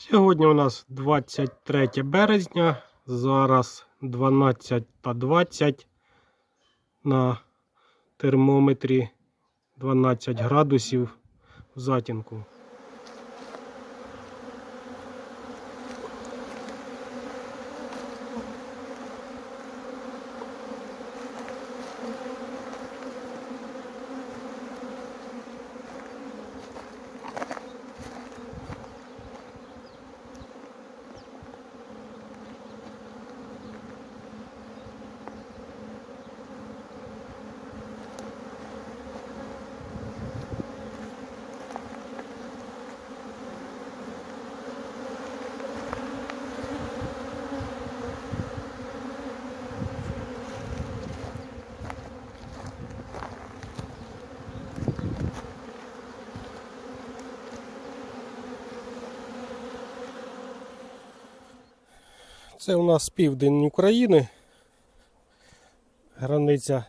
Сьогодні у нас 23 березня, зараз 12 та 20 на термометрі 12 градусів в затінку. Це у нас південь України, границя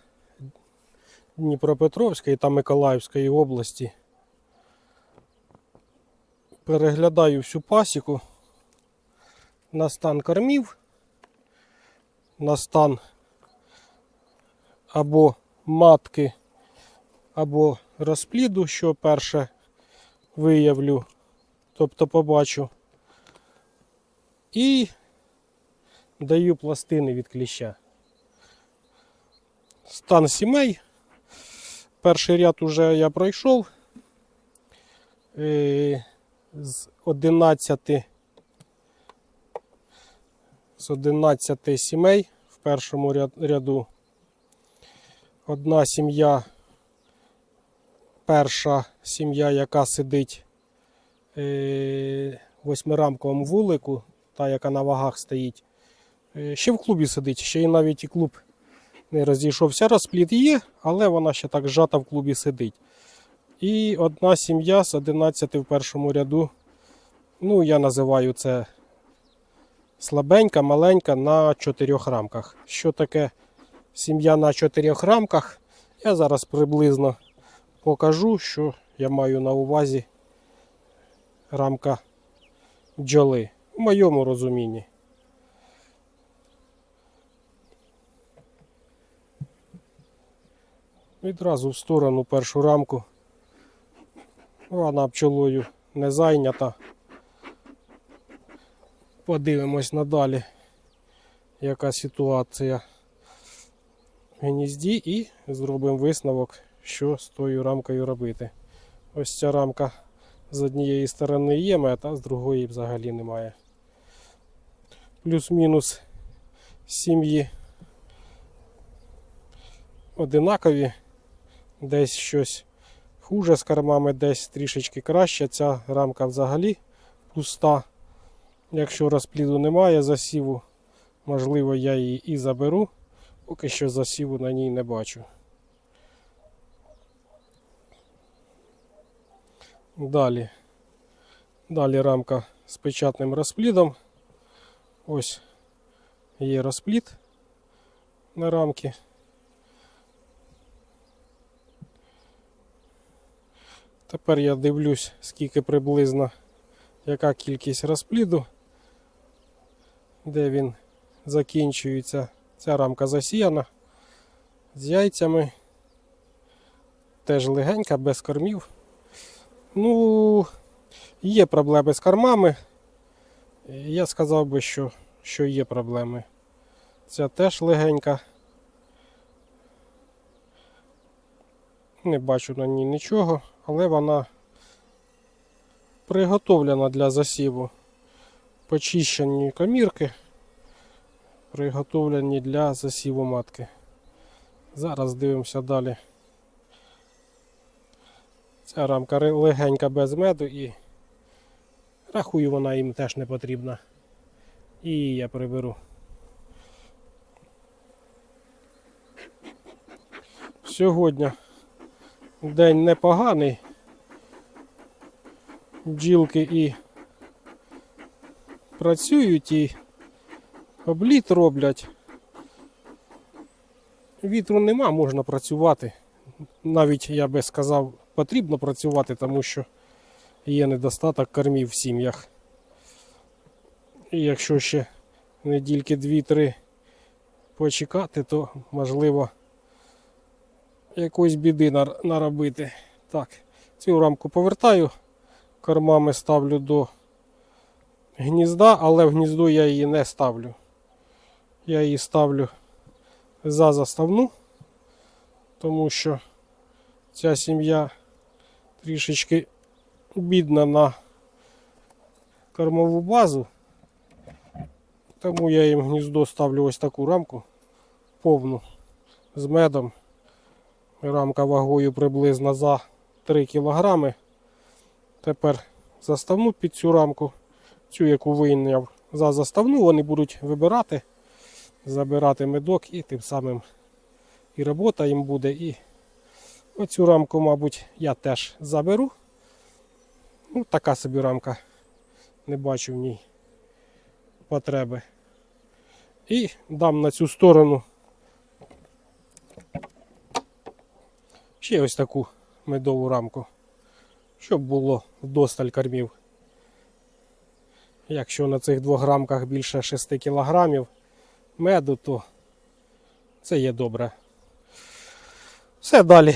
Дніпропетровської та Миколаївської області. Переглядаю всю пасіку на стан кормів, на стан або матки, або розпліду, що перше виявлю, тобто побачу. І даю пластини від кліща. Стан сімей. Перший ряд уже я пройшов. Е, З 11 з 11 сімей в першому ряду. Одна сім'я, перша сім'я, яка сидить е, в восьмирамковому вулику, та яка на вагах стоїть. Е, Ще в клубі сидить, ще й навіть і клуб не розійшовся. Розпліт є, але вона ще так зжата в клубі сидить. І одна сім'я з 11 в першому ряду. Ну, я називаю це слабенька, маленька на чотирьох рамках. Що таке сім'я на чотирьох рамках? Я зараз приблизно покажу, що я маю на увазі рамка бджоли. В моєму розумінні. Відразу в сторону першу рамку. Вона пчолою не зайнята. Подивимось надалі, яка ситуація в гнізді і зробимо висновок, що з тою рамкою робити. Ось ця рамка з однієї сторони є мед, а з другої взагалі немає. Плюс-мінус сім'ї одинакові десь щось хуже з кормами, десь трішечки краще. Ця рамка взагалі пуста. Якщо розпліду немає засіву, можливо, я її і заберу. Поки що засіву на ній не бачу. Далі. Далі рамка з печатним розплідом. Ось є розплід на рамки. Тепер я дивлюсь, скільки приблизно, яка кількість розпліду, де він закінчується. Ця рамка засіяна з яйцями. Теж легенька, без кормів. Ну, є проблеми з кормами. Я сказав би, що, що є проблеми. Ця теж легенька. Не бачу на ній нічого, але вона приготовлена для засіву. Почищені комірки, приготовлені для засіву матки. Зараз дивимося далі. Ця рамка легенька без меду і рахую, вона їм теж не потрібна. І я приберу. Сьогодні день непоганий. Бджілки і працюють і обліт роблять. Вітру нема, можна працювати. Навіть я би сказав, потрібно працювати, тому що є недостаток кормів в сім'ях. І якщо ще недільки 2-3 почекати, то можливо якоїсь біди наробити. Так, цю рамку повертаю, кормами ставлю до гнізда, але в гніздо я її не ставлю. Я її ставлю за заставну, тому що ця сім'я трішечки бідна на кормову базу. Тому я їм гніздо ставлю ось таку рамку повну з медом. Рамка вагою приблизно за 3 кг. Тепер заставну під цю рамку, цю яку вийняв за заставну, вони будуть вибирати, забирати медок і тим самим і робота їм буде. І оцю рамку, мабуть, я теж заберу. Ну, така собі рамка. Не бачу в ній потреби. І дам на цю сторону ще ось таку медову рамку, щоб було вдосталь кормів. Якщо на цих двох рамках більше 6 кілограмів меду, то це є добре. Все далі.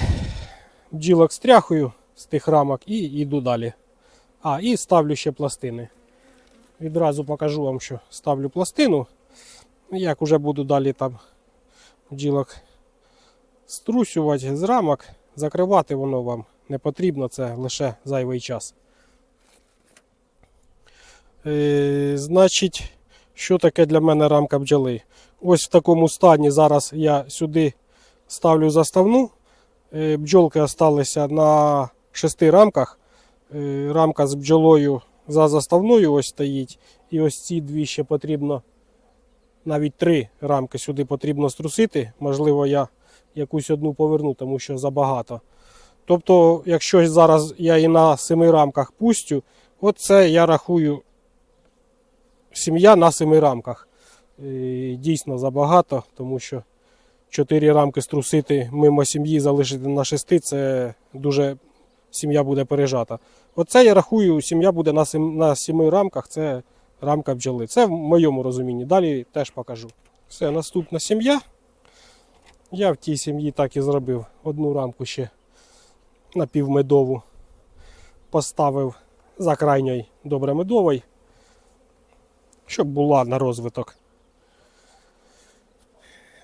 Бджілок стряхую з тих рамок і йду далі. А, і ставлю ще пластини. Відразу покажу вам, що ставлю пластину. Як уже буду далі там бджілок струсювати з рамок, закривати воно вам не потрібно, це лише зайвий час. Е, значить, що таке для мене рамка бджоли? Ось в такому стані зараз я сюди ставлю заставну. Е, бджолки залишилися на шести рамках. Е, рамка з бджолою за заставною ось стоїть. І ось ці дві ще потрібно, навіть три рамки сюди потрібно струсити. Можливо, я якусь одну поверну, тому що забагато. Тобто, якщо зараз я і на семи рамках пустю, оце я рахую сім'я на семи рамках. Е, Дійсно забагато, тому що 4 рамки струсити мимо сім'ї, залишити на 6, це дуже сім'я буде пережата. Оце я рахую, сім'я буде на 7, на 7 рамках, це рамка бджоли. Це в моєму розумінні. Далі теж покажу. Все, наступна сім'я. Я в тій сім'ї так і зробив. Одну рамку ще напівмедову поставив за крайньої добре медовий, щоб була на розвиток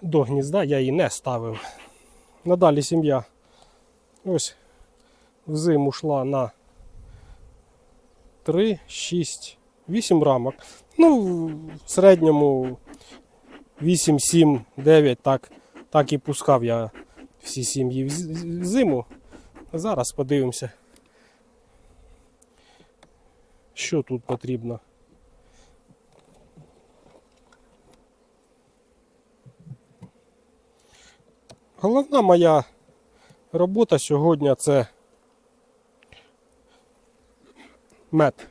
до гнізда я її не ставив. Надалі сім'я ось взиму йшла на 3, 6, 8 рамок. Ну, в середньому 8, 7, 9, так, так і пускав я всі сім'ї в зиму. Зараз подивимося, що тут потрібно. Головна моя робота сьогодні це мед.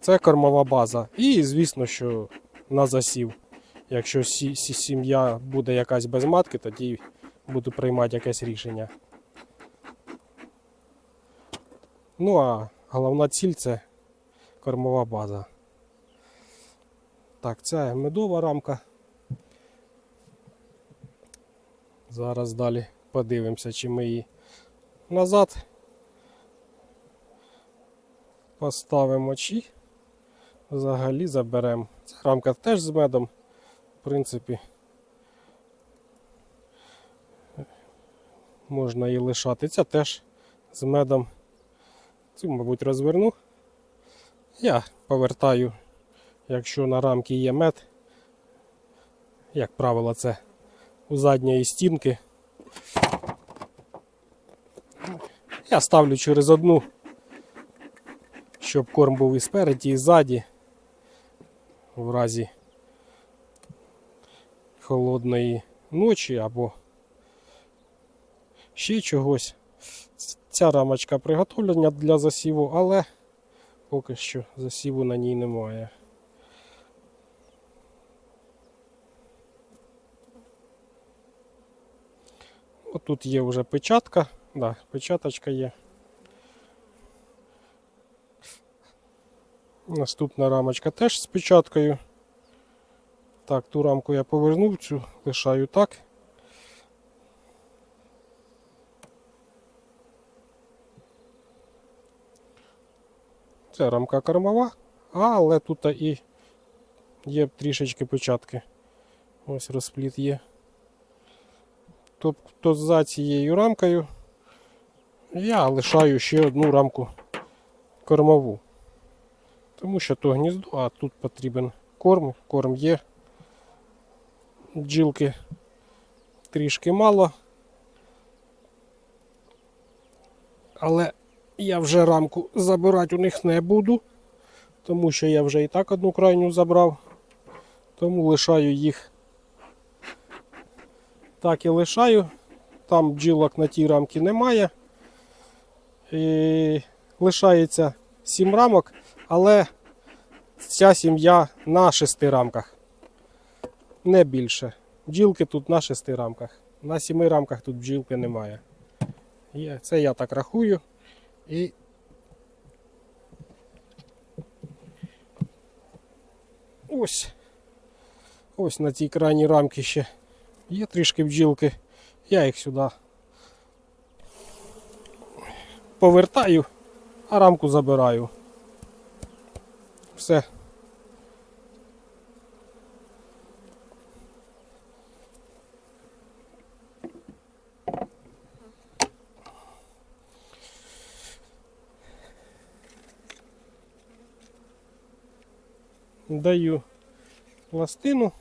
Це кормова база. І, звісно, що на засів. Якщо сі- сі- сім'я буде якась без матки, тоді буду приймати якесь рішення. Ну а головна ціль це кормова база. Так, це медова рамка. Зараз далі подивимося, чи ми її назад поставимо, чи взагалі заберемо. Ця рамка теж з медом, принципі, можна її лишати. Ця теж з медом. Цю, мабуть, розверну. Я повертаю, якщо на рамки є мед, як правило, це у задньої стінки. Я ставлю через одну, щоб корм був і спереді, і ззаді, в разі холодної ночі або ще чогось. Ця рамочка приготовлена для засіву, але поки що засіву на ній немає. От тут є вже печатка, да, печаточка є. Наступна рамочка теж з печаткою. Так, ту рамку я повернув, цю лишаю так. Це рамка кормова, але тут і є трішечки печатки. Ось розпліт є. Тобто за цією рамкою я лишаю ще одну рамку кормову. Тому що то гніздо, а тут потрібен корм. Корм є. Бджілки трішки мало. Але я вже рамку забирати у них не буду, тому що я вже і так одну крайню забрав. Тому лишаю їх. Так і лишаю. Там бджілок на тій рамці немає. І лишається 7 рамок, але ця сім'я на 6 рамках. Не більше. Бджілки тут на 6 рамках. На 7 рамках тут бджілки немає. Це я так рахую. І ось. Ось на цій крайній рамці ще є трішки бджілки. Я їх сюди повертаю, а рамку забираю. Все. Даю пластину.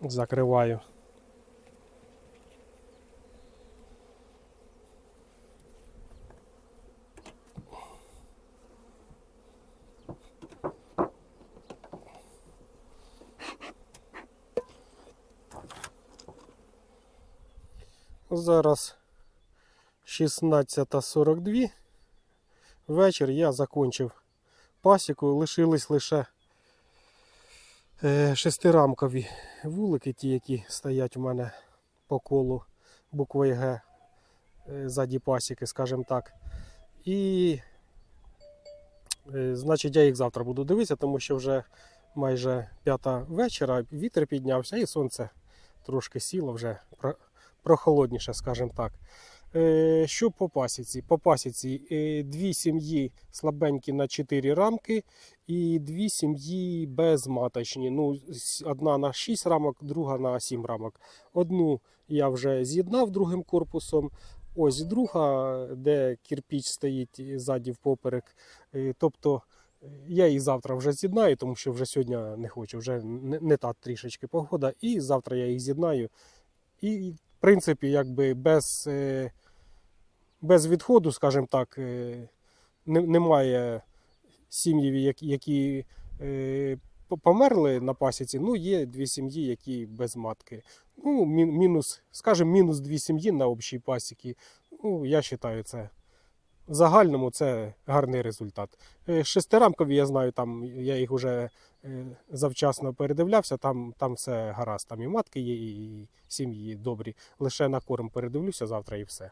Закриваю. Зараз 16.42. Вечір я закончив пасіку. Лишились лише е, шестирамкові вулики, ті, які стоять у мене по колу букви Г е, ззаді пасіки, скажімо так. І е, значить я їх завтра буду дивитися, тому що вже майже п'ята вечора, вітер піднявся і сонце трошки сіло вже прохолодніше, скажімо так. Е, Що по пасіці? По пасіці е, дві сім'ї слабенькі на 4 рамки і дві сім'ї безматочні. Ну, одна на 6 рамок, друга на 7 рамок. Одну я вже з'єднав другим корпусом. Ось друга, де кирпіч стоїть ззаді впоперек. Е, Тобто я її завтра вже з'єднаю, тому що вже сьогодні не хочу, вже не, та трішечки погода. І завтра я їх з'єднаю. І, принципі, якби без, е, без відходу, скажімо так, е, немає сім'ї, які, е, по- померли на пасіці. Ну, є дві сім'ї, які без матки. Ну, мінус, скажімо, мінус дві сім'ї на общій пасіці. Ну, я вважаю, це в загальному це гарний результат. Е, Шестирамкові, я знаю, там я їх вже е, завчасно передивлявся, там, там все гаразд. Там і матки є, і сім'ї добрі. Лише на корм передивлюся завтра і все.